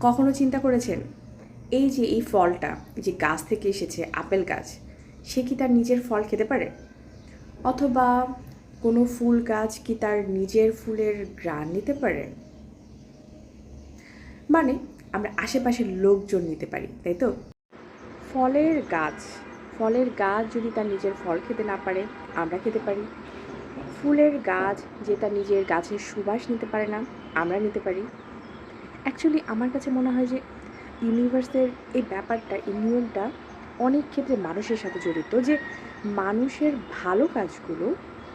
কখনো চিন্তা করেছেন? এই যে এই ফলটা যে গাছ থেকে এসেছে, আপেল গাছ, সে কি তার নিজের ফল খেতে পারে? অথবা কোনো ফুল গাছ কি তার নিজের ফুলের গ্রান নিতে পারে? মানে আমরা আশেপাশের লোকজন নিতে পারি, তাই তো? ফলের গাছ ফলের গাছ যদি তার নিজের ফল খেতে না পারে, আমরা খেতে পারি। ফুলের গাছ যে তার নিজের গাছের সুবাস নিতে পারে না, আমরা নিতে পারি। অ্যাকচুয়ালি আমার কাছে মনে হয় যে ইউনিভার্সের এই ব্যাপারটা, এই নিয়মটা অনেক ক্ষেত্রে মানুষের সাথে জড়িত যে মানুষের ভালো কাজগুলো,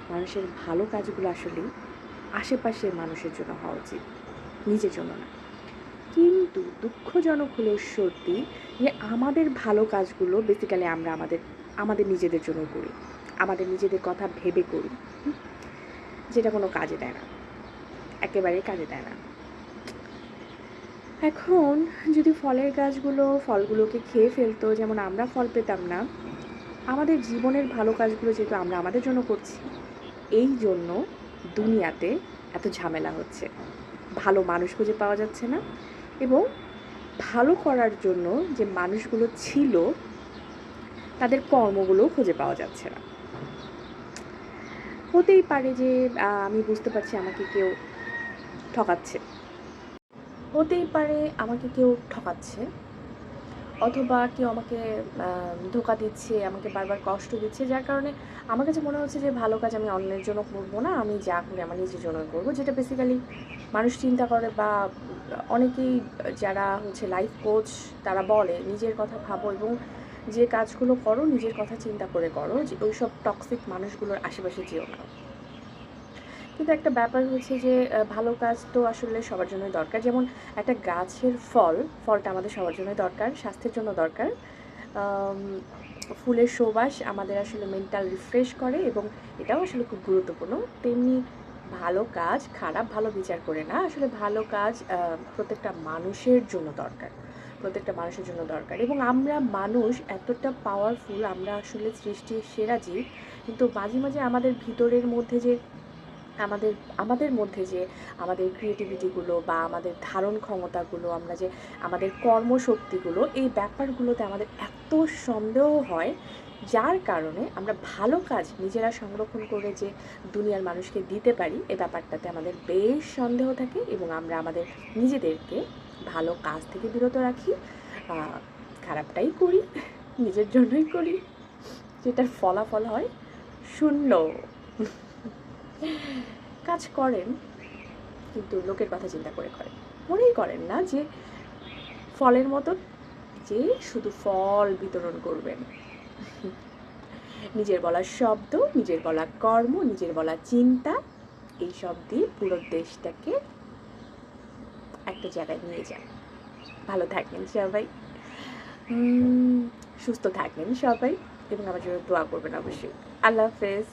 মানুষের ভালো কাজগুলো আসলে আশেপাশের মানুষের জন্য হওয়া উচিত, নিজের জন্য না কিন্তু দুঃখজনক হলেও সত্যি যে আমাদের ভালো কাজগুলো বেসিক্যালি আমরা আমাদের আমাদের নিজেদের জন্য করি, আমাদের নিজেদের কথা ভেবে করি? যেটা কোনো কাজে দেয় না, একেবারেই কাজে দেয় না এখন যদি ফলের গাছগুলো ফলগুলোকে খেয়ে ফেলতো, যেমন আমরা ফল পেতাম না, আমাদের জীবনের ভালো কাজগুলো যেহেতু আমরা আমাদের জন্য করছি, এই জন্য দুনিয়াতে এত ঝামেলা হচ্ছে। ভালো মানুষ খুঁজে পাওয়া যাচ্ছে না এবং ভালো করার জন্য যে মানুষগুলো ছিল, তাদের কর্মগুলোও খুঁজে পাওয়া যাচ্ছে না। হতেই পারে যে আমি বুঝতে পারছি আমাকে কেউ ঠকাচ্ছে। হতেই পারে আমাকে কেউ ঠকাচ্ছে, অথবা কেউ আমাকে ধোকা দিচ্ছে, আমাকে বারবার কষ্ট দিচ্ছে, যার কারণে আমার কাছে মনে হচ্ছে যে ভালো কাজ আমি অন্যের জন্য করব না, আমি যা করি আমার নিজের জন্য করব, যেটা বেসিক্যালি মানুষ চিন্তা করে বা অনেকেই যারা হচ্ছে লাইফ কোচ তারা বলে নিজের কথা ভাবো এবং যে কাজগুলো করো নিজের কথা চিন্তা করে করো, যে ওইসব টক্সিক মানুষগুলোর আশেপাশে যেও না। কিন্তু একটা ব্যাপার হচ্ছে যে ভালো কাজ তো আসলে সবার জন্যই দরকার। যেমন একটা গাছের ফল, ফলটা আমাদের সবার জন্যই দরকার, স্বাস্থ্যের জন্য দরকার। ফুলের সুবাস আমাদের আসলে মেন্টাল রিফ্রেশ করে এবং এটাও আসলে খুব গুরুত্বপূর্ণ। তেমনি ভালো কাজ, খারাপ ভালো বিচার করে না। আসলে ভালো কাজ প্রত্যেকটা মানুষের জন্য দরকার। প্রত্যেকটা মানুষের জন্য দরকার। এবং আমরা মানুষ, এতটা পাওয়ারফুল আমরা আসলে সৃষ্টির সেরা জীব। কিন্তু মাঝে মাঝে আমাদের ভিতরের মধ্যে যে আমাদের আমাদের মধ্যে যে আমাদের ক্রিয়েটিভিটিগুলো বা আমাদের ধারণ ক্ষমতাগুলো, আমরা যে আমাদের কর্মশক্তিগুলো, এই ব্যাপারগুলোতে আমাদের এত সন্দেহ হয়, যার কারণে আমরা ভালো কাজ নিজেরা সংরক্ষণ করে যে দুনিয়ার মানুষকে দিতে পারি, এ ব্যাপারটাতে আমাদের বেশ সন্দেহ থাকে এবং আমরা আমাদের নিজেদেরকে ভালো কাজ থেকে বিরত রাখি খারাপটাই করি, নিজের জন্যই করি, যেটার ফলাফল হয় শূন্য। কাজ করেন, কিন্তু লোকের কথা চিন্তা করে করেন। মনেই করেন না যে ফলের মতো যে শুধু ফল বিতরণ করবেন। নিজের বলা শব্দ, নিজের বলা কর্ম, নিজের বলা চিন্তা, এই সব দিয়ে পুরো দেশটাকে একটা জায়গায় নিয়ে যান। ভালো থাকবেন সবাই। সুস্থ থাকবেন সবাই এবং আমার জন্য দোয়া করবেন অবশ্যই। আল্লাহ হাফেজ।